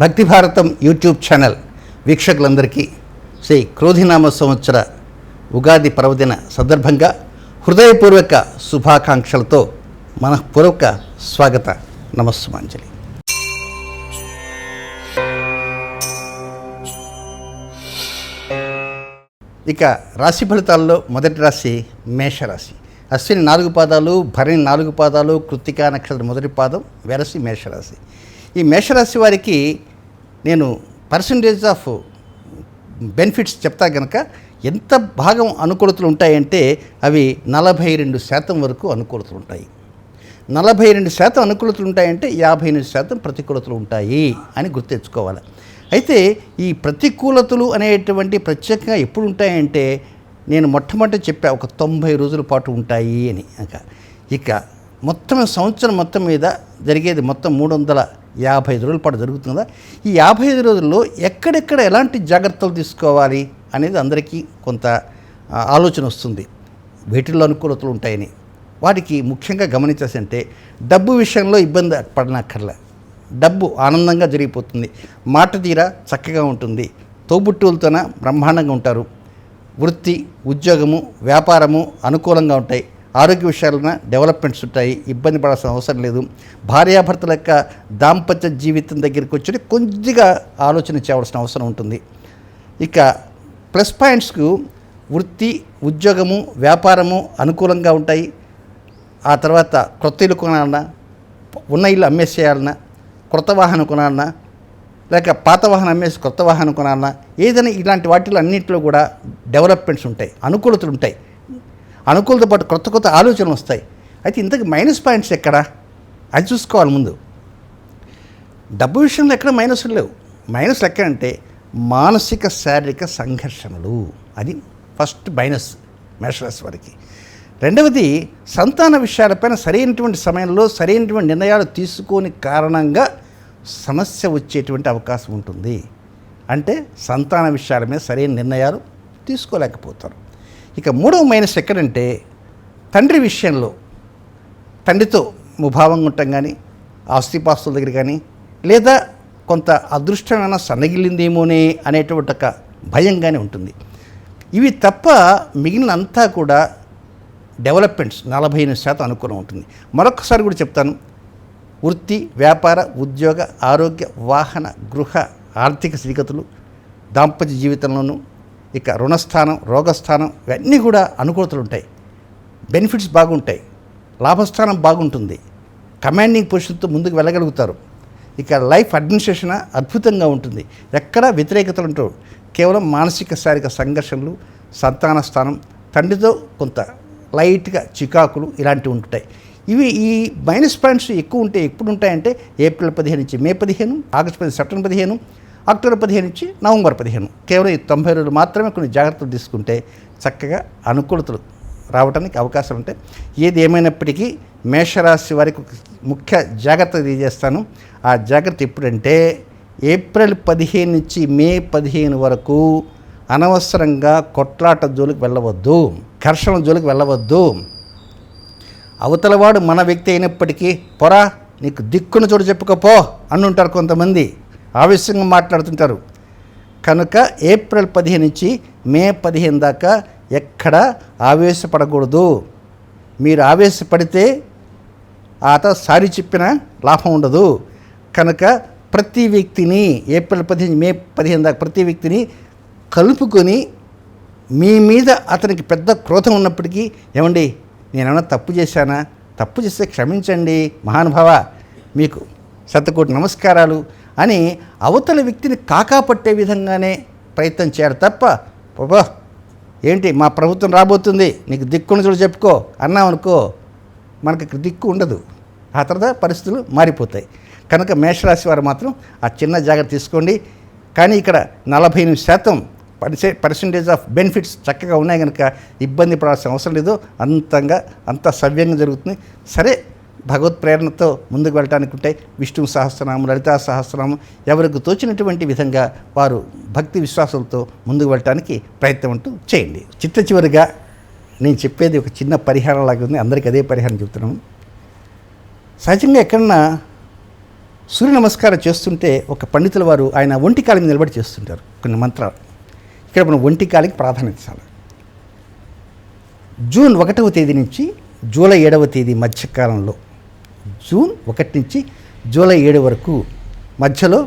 భక్తి భారతం YouTube channel వీక్షకులందరికీ శ్రీ క్రోధినామ సంవత్సర ఉగాది పర్వదిన సందర్భంగా హృదయపూర్వక శుభాకాంక్షలతో మనఃపూర్వక స్వాగత. నమస్సుమాంజలి. ఇక రాశి ఫలితాల్లో మొదటి రాశి మేషరాశి. అశ్విని నాలుగు పాదాలు భరణి నాలుగు పాదాలు కృత్తికా నక్షత్రం మొదటి పాదం వెరసి మేషరాశి. ఈ మేషరాశి వారికి నేను పర్సంటేజ్ ఆఫ్ బెనిఫిట్స్ చెప్తా కనుక ఎంత భాగం అనుకూలతలు ఉంటాయంటే అవి నలభై రెండు శాతం వరకు అనుకూలతలు ఉంటాయి. నలభై రెండు శాతం అనుకూలతలు ఉంటాయంటే యాభై ఎనిమిది శాతం ప్రతికూలతలు ఉంటాయి అని గుర్తెచ్చుకోవాలి అయితే ఈ ప్రతికూలతలు అనేటువంటి ప్రత్యేకంగా ఎప్పుడు ఉంటాయంటే నేను మొట్టమొదటి చెప్పా ఒక తొంభై రోజుల పాటు ఉంటాయి అని. ఇక ఇక మొత్తం సంవత్సరం మొత్తం మీద జరిగేది మొత్తం మూడు వందల యాభై ఐదు రోజుల పాటు జరుగుతుందా ఈ యాభై ఐదు రోజుల్లో ఎక్కడెక్కడ ఎలాంటి జాగ్రత్తలు తీసుకోవాలి అనేది అందరికీ కొంత ఆలోచన వస్తుంది. వీటిల్లో అనుకూలతలు ఉంటాయని. వాటికి ముఖ్యంగా గమనించాల్సి డబ్బు విషయంలో ఇబ్బంది పడనక్కర్లే. డబ్బు ఆనందంగా జరిగిపోతుంది. మాట తీర చక్కగా ఉంటుంది. తోబుట్టువులతోన బ్రహ్మాండంగా ఉంటారు. వృత్తి ఉద్యోగము వ్యాపారము అనుకూలంగా ఉంటాయి. ఆరోగ్య విషయాలన డెవలప్మెంట్స్ ఉంటాయి ఇబ్బంది పడాల్సిన అవసరం లేదు. భార్యాభర్తల యొక్క దాంపత్య జీవితం దగ్గరికి వచ్చి కొద్దిగా ఆలోచన చేయవలసిన అవసరం ఉంటుంది. ఇక ప్లస్ పాయింట్స్కు వృత్తి ఉద్యోగము వ్యాపారము అనుకూలంగా ఉంటాయి. ఆ తర్వాత క్రొత్త ఇల్లు కొనాలన్నా ఉన్న ఇల్లు అమ్మేసేయాలన్నా క్రొత్త వాహనం కొనాలన్నా లేక పాత వాహనం అమ్మేసి కొత్త వాహనం కొనాలన్నా ఏదైనా ఇలాంటి వాటిలో అన్నింటిలో కూడా డెవలప్మెంట్స్ ఉంటాయి అనుకూలతలు ఉంటాయి. అనుకూలతో పాటు కొత్త కొత్త ఆలోచనలు వస్తాయి. అయితే ఇంతకు మైనస్ పాయింట్స్ ఎక్కడా? అది చూసుకోవాలి ముందు. డబ్బు విషయంలో ఎక్కడ మైనస్లు లేవు. మైనస్ ఎక్కడ అంటే మానసిక శారీరక సంఘర్షణలు. అది ఫస్ట్ మైనస్ మేషరాశి వారికి. రెండవది సంతాన విషయాలపైన సరైనటువంటి సమయంలో సరైనటువంటి నిర్ణయాలు తీసుకోని కారణంగా సమస్య వచ్చేటువంటి అవకాశం ఉంటుంది. అంటే సంతాన విషయాల మీద సరైన నిర్ణయాలు తీసుకోలేకపోతారు. ఇక మూడవ మైనస్ ఎక్కడంటే తండ్రి విషయంలో తండ్రితో ముభావంగా ఉండటం కానీ ఆస్తిపాస్తుల దగ్గర కానీ లేదా కొంత అదృష్టమైన సన్నగిల్లిందేమోనే అనేటువంటి ఒక భయంగానే ఉంటుంది. ఇవి తప్ప మిగిలిన అంతా కూడా డెవలప్మెంట్స్ నలభై ఎనిమిది శాతం అనుకూలం ఉంటుంది. మరొకసారి కూడా చెప్తాను. వృత్తి వ్యాపార ఉద్యోగ ఆరోగ్య వాహన గృహ ఆర్థిక స్థితిగతులు దాంపత్య జీవితంలోనూ ఇక రుణస్థానం రోగస్థానం ఇవన్నీ కూడా అనుకూలతలు ఉంటాయి బెనిఫిట్స్ బాగుంటాయి. లాభస్థానం బాగుంటుంది. కమాండింగ్ పొజిషన్తో ముందుకు వెళ్ళగలుగుతారు. ఇక లైఫ్ అడ్మినిస్ట్రేషన్? అద్భుతంగా ఉంటుంది. ఎక్కడా వ్యతిరేకతలు ఉంటారు కేవలం మానసిక శారీరక సంఘర్షణలు సంతాన స్థానం తండ్రితో కొంత లైట్గా చికాకులు ఇలాంటివి ఉంటాయి ఇవి ఈ మైనస్ పాయింట్స్ ఎక్కువ ఉంటే ఎప్పుడు ఉంటాయంటే ఏప్రిల్ పదిహేను నుంచి మే పదిహేను ఆగస్టు పది సెప్టెంబర్ పదిహేను అక్టోబర్ పదిహేను నుంచి నవంబర్ పదిహేను. కేవలం ఈ తొంభై రోజులు మాత్రమే కొన్ని జాగ్రత్తలు తీసుకుంటే చక్కగా అనుకూలతలు రావడానికి అవకాశాలు ఉంటాయి. ఏది ఏమైనప్పటికీ మేషరాశి వారికి ముఖ్య జాగ్రత్త తెలియజేస్తాను. ఆ జాగ్రత్త ఎప్పుడంటే ఏప్రిల్ పదిహేను నుంచి మే పదిహేను వరకు అనవసరంగా కొట్లాట జోలికి వెళ్ళవద్దు ఘర్షణ జోలికి వెళ్ళవద్దు. అవతలవాడు మన వ్యక్తి అయినప్పటికీ పొరా నీకు దిక్కును చోటు చెప్పుకోపో అంటుంటారు కొంతమంది. ఆవేశంగా మాట్లాడుతుంటారు. కనుక ఏప్రిల్ పదిహేను నుంచి మే పదిహేను దాకా ఎక్కడ ఆవేశపడకూడదు. మీరు ఆవేశపడితే ఆత సారి చెప్పిన లాభం ఉండదు. కనుక ప్రతి వ్యక్తిని ఏప్రిల్ పదిహేను మే పదిహేను దాకా ప్రతి వ్యక్తిని కలుపుకొని మీ మీద అతనికి పెద్ద క్రోధం ఉన్నప్పటికీ ఏమండి నేనేమన్నా తప్పు చేశానా? తప్పు చేస్తే క్షమించండి మహానుభావ. మీకు శతకోటి నమస్కారాలు. అని అవతల వ్యక్తిని కాకాపట్టే విధంగానే ప్రయత్నం చేయాలి తప్ప బాబా ఏంటి మా ప్రభుత్వం రాబోతుంది నీకు దిక్కును చూడు చెప్పుకో అన్నామనుకో మనకి దిక్కు ఉండదు. ఆ తర్వాత పరిస్థితులు మారిపోతాయి. కనుక మేషరాశి వారు మాత్రం ఆ చిన్న జాగ్రత్త తీసుకోండి. కానీ ఇక్కడ నలభై ఎనిమిది శాతం పర్సే పర్సంటేజ్ ఆఫ్ బెనిఫిట్స్ చక్కగా ఉన్నాయి కనుక ఇబ్బంది పడాల్సిన అవసరం లేదు. అంతంగా అంత సవ్యంగా జరుగుతుంది. సరే భగవత్ ప్రేరణతో ముందుకు వెళ్ళటానికి ఉంటే విష్ణు సహస్రనామం లలితా సహస్రనామం ఎవరికి తోచినటువంటి విధంగా వారు భక్తి విశ్వాసంతో ముందుకు వెళ్ళటానికి ప్రయత్నం అంటూ చేయండి. చిట్ట చివరిగా నేను చెప్పేది ఒక చిన్న పరిహారం లాగా ఉంది. అందరికీ అదే పరిహారం చెప్తున్నాను సహజంగా ఎక్కడన్నా సూర్య నమస్కారం చేస్తుంటే ఒక పండితుల వారు ఆయన ఒంటి కాలి మీద నిలబడి చేస్తుంటారు. కొన్ని మంత్రాలు. ఇక్కడ మనం ఒంటి కాలికి ప్రాధాన్యత జూన్ ఒకటవ తేదీ నుంచి జూలై ఏడవ తేదీ మధ్యకాలంలో జూన్ ఒకటి నుంచి జూలై ఏడు వరకు మధ్యలో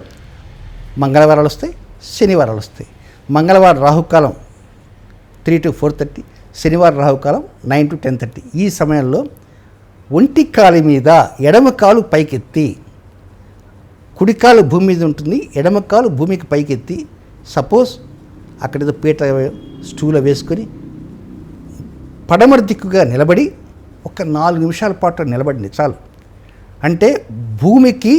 మంగళవారాలు వస్తాయి శనివారాలు వస్తాయి. మంగళవారం రాహుకాలం త్రీ టు ఫోర్ థర్టీ శనివారం రాహుకాలం నైన్ టు టెన్ థర్టీ ఈ సమయంలో ఒంటి కాలి మీద ఎడమ కాలు పైకెత్తి కుడికాలు భూమి మీద ఉంటుంది ఎడమ కాలు భూమికి పైకెత్తి సపోజ్ అక్కడ ఏదో పీట స్టూలో వేసుకొని పడమర దిక్కుగా నిలబడి ఒక నాలుగు నిమిషాల పాటు నిలబడింది చాలు. అంటే భూమికి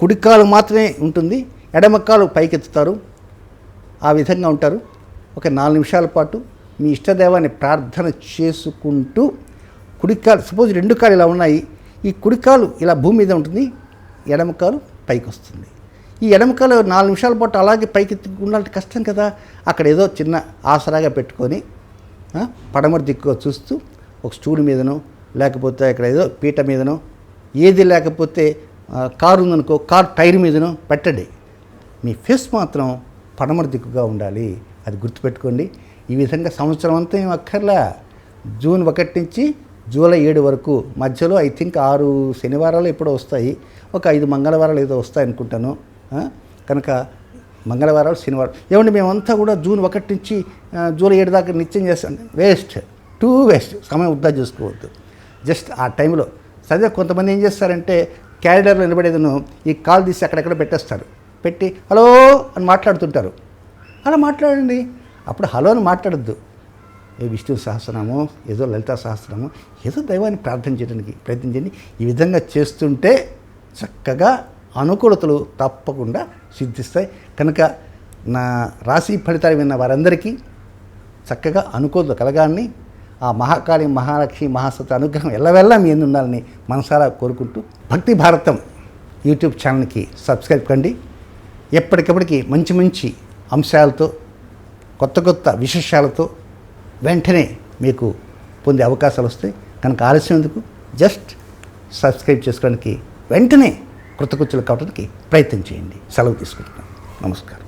కుడికాలు మాత్రమే ఉంటుంది ఎడమకాలు పైకెత్తుతారు. ఆ విధంగా ఉంటారు. ఒక నాలుగు నిమిషాల పాటు మీ ఇష్టదేవాన్ని ప్రార్థన చేసుకుంటూ కుడికాలు సపోజ్ రెండు కాలు ఇలా ఉన్నాయి ఈ కుడికాలు ఇలా భూమి మీద ఉంటుంది ఎడమకాలు పైకి వస్తుంది ఈ ఎడమకాలు నాలుగు నిమిషాల పాటు అలాగే పైకి ఉండాలంటే కష్టం కదా. అక్కడ ఏదో చిన్న ఆసరాగా పెట్టుకొని పడమర దిక్కుగా చూస్తూ ఒక స్టూల్ మీదనో లేకపోతే ఇక్కడ ఏదో పీట మీదనో ఏది లేకపోతే కారు ఉందనుకో కారు టైర్ మీదనో పెట్టండి. మీ ఫేస్ మాత్రం పడమర దిక్కుగా ఉండాలి. అది గుర్తుపెట్టుకోండి. ఈ విధంగా సంవత్సరం అంతా ఏం అక్కర్లా. జూన్ ఒకటి నుంచి జూలై ఏడు వరకు మధ్యలో ఐ థింక్ ఆరు శనివారాలు ఎప్పుడో వస్తాయి. ఒక ఐదు మంగళవారాలు ఏదో వస్తాయి అనుకుంటాను కనుక మంగళవారాలు శనివారం ఏమండి మేమంతా కూడా జూన్ ఒకటి నుంచి జూలై ఏడు దాకా నిత్యం చేస్తాం. వేస్ట్. Too waste. సమయం వృధా చేసుకోవద్దు. జస్ట్ ఆ టైంలో సరే కొంతమంది ఏం చేస్తారంటే క్యారిడర్లో నిలబడేదను ఈ కాల్ తీసి అక్కడెక్కడ పెట్టేస్తారు. పెట్టి హలో అని మాట్లాడుతుంటారు. అలా మాట్లాడండి. అప్పుడు హలో అని మాట్లాడద్దు. ఏ విష్ణు సహస్రనామో ఏదో లలిత సహస్రనామో ఏదో దైవాన్ని ప్రార్థన చేయడానికి ప్రయత్నించండి ఈ విధంగా చేస్తుంటే చక్కగా అనుకూలతలు తప్పకుండా సిద్ధిస్తాయి. కనుక నా రాశి ఫలితాలు విన్న వారందరికీ చక్కగా అనుకూలత కలగాన్ని ఆ మహాకాళి మహాలక్ష్మి మహాసత్వ అనుగ్రహం ఎల్లవెల్లా మీ ఉండాలని మనసారా కోరుకుంటూ భక్తి భారతం యూట్యూబ్ ఛానల్కి సబ్స్క్రైబ్ కండి. ఎప్పటికప్పటికి మంచి మంచి అంశాలతో కొత్త కొత్త విశేషాలతో వెంటనే మీకు పొందే అవకాశాలు వస్తాయి. కనుక ఆలస్యం ఎందుకు? జస్ట్ సబ్స్క్రైబ్ చేసుకోవడానికి వెంటనే కృతకృత్యులు కావడానికి ప్రయత్నం చేయండి. సెలవు తీసుకుంటున్నాను నమస్కారం.